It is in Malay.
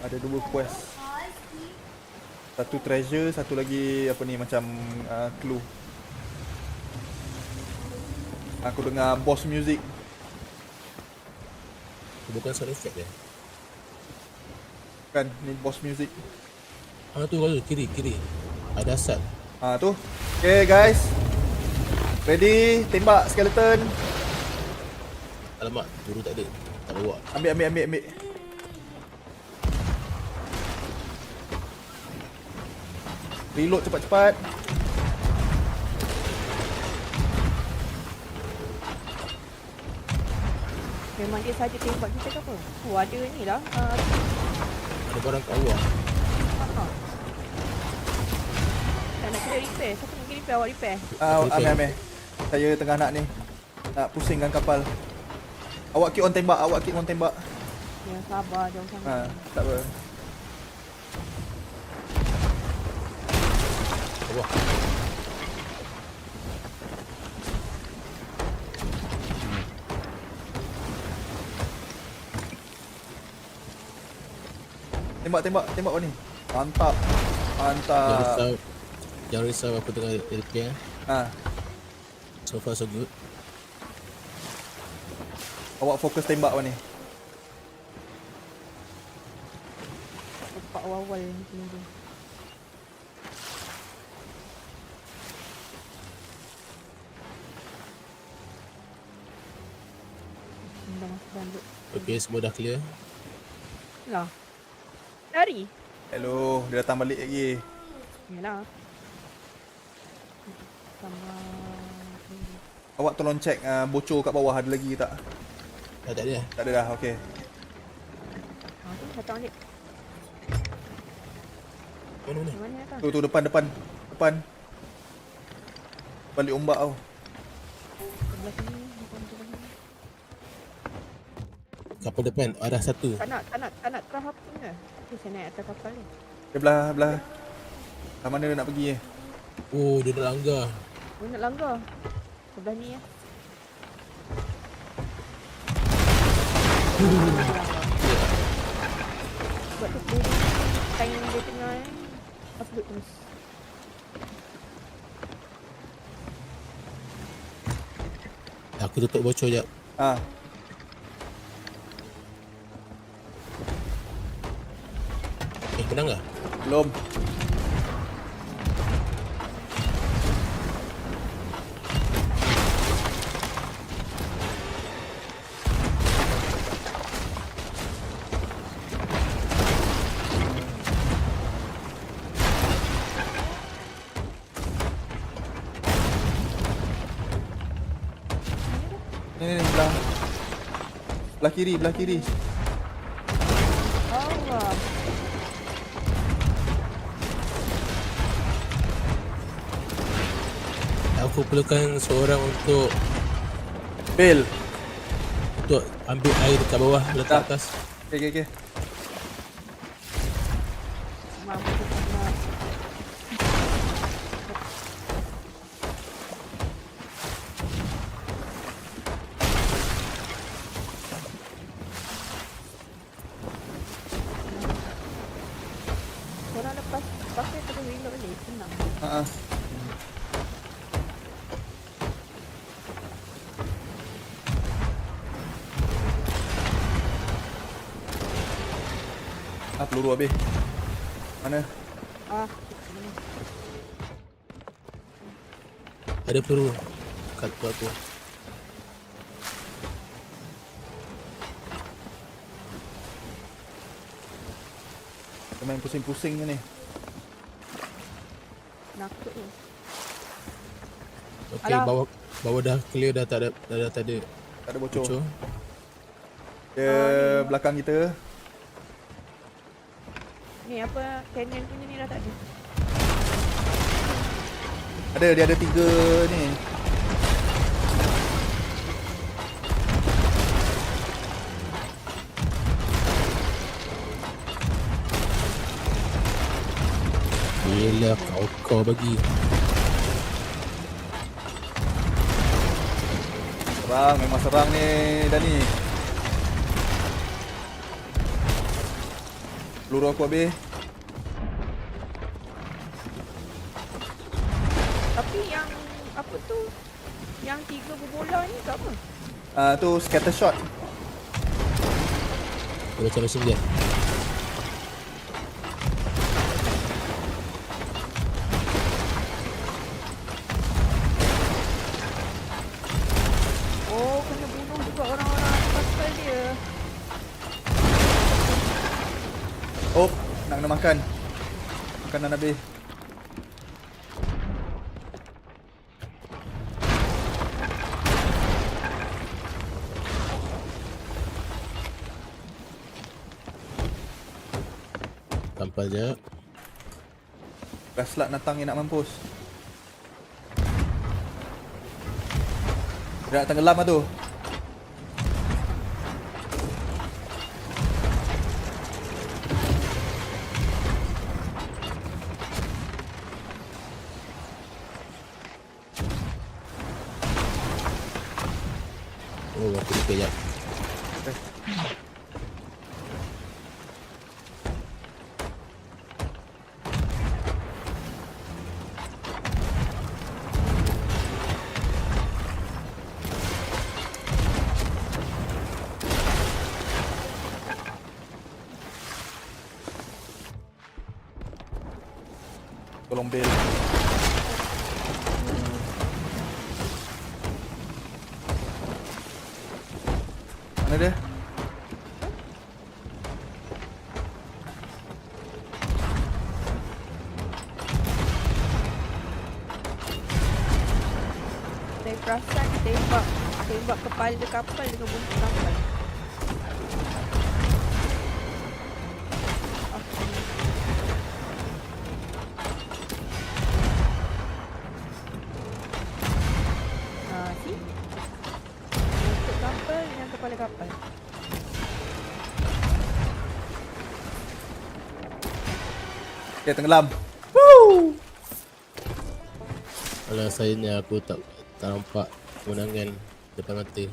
Ada dua quest. Satu treasure, satu lagi apa ni macam uh, clue. Aku dengar boss music. Bukan sound effect dia. Kan, ni boss music. Ah tu kalau kiri kiri. Ada asap. Ha tu. Okay guys. Ready, tembak skeleton. Alamak, turu tak ada. Tak bawa. Ambil ambil ambil ambil. Reload cepat-cepat. Memang dia saja tembak kita ke apa? Oh ada ni lah. Uh, Ada barang kat ha. Tak nak kena repair. Siapa nak pergi repair? Awak repair. Ah, Repair. ambil ambil. Saya tengah nak ni. Nak pusingkan kapal. Awak keep on tembak, awak keep on tembak. Ya sabar jauh Ha, sangat. tak apa. Kat bawah. Tembak tembak tembak kau ni. Mantap. Jangan Mantap. risau. Jangan risau aku tengah repair. Ha, So far so good. awak fokus tembak kau ni. Tempat awal-awal tu. Dalam Okay, semua dah clear. Lah. Lari. Hello, dia datang balik lagi. Yalah. Sama. Awak tolong check uh, bocor kat bawah ada lagi tak? Dah tak ada. Tak ada dah, okey. Ha tu datang balik. Mana mana? Yang mana datang? Tu tu depan depan. Depan. Balik ombak tau. Sebelah sini. Depan sebelah sini. Kapal depan arah satu. Tak nak, tak nak, tak nak terah apa ke? Okay, saya naik atas kapal ni. Dia belah belah. Kat mana dia nak pergi eh? Oh, dia dah langgar. Oh, nak langgar. Sebelah ni ya. Sebab tu dia time dia tengah eh. Upload terus. Aku tutup bocor jap. Ha. Menang lah. Belum. Ni ni ni belah. Belah kiri, belah kiri. Allah. Aku perlukan seorang untuk Bel. untuk ambil air dekat bawah letak atas. Okey okey okey. Mampu Ah peluru habis. Mana? Ah, Ada peluru kat buat aku. Dia main pusing-pusing je ni. nakut tu. Okey, Alah. bawah bawah dah clear dah tak ada dah, dah tak ada Tak ada bocor. bocor. Dia belakang kita. Ni apa canyon punya ni dah tak ada. Ada dia ada tiga ni. Yelah kau kau bagi. Serang memang serang ni Dani. Peluru aku habis. Tapi yang apa tu? Yang tiga berbola ni kat apa? Ah tu scatter shot. Dia macam mesin gun. Kena makan. Makanan habis. Tampal je. Gaslat natang yang nak mampus. Dia nak tenggelam lah tu. Oh, aku lupa jap. Okay. Tolong bel. Mana dia? Saya perasan tembak tembak kepala kapal dengan buntut kapal. Okay, tenggelam. Woo! Kalau saya ni aku tak tak nampak kemenangan depan mata.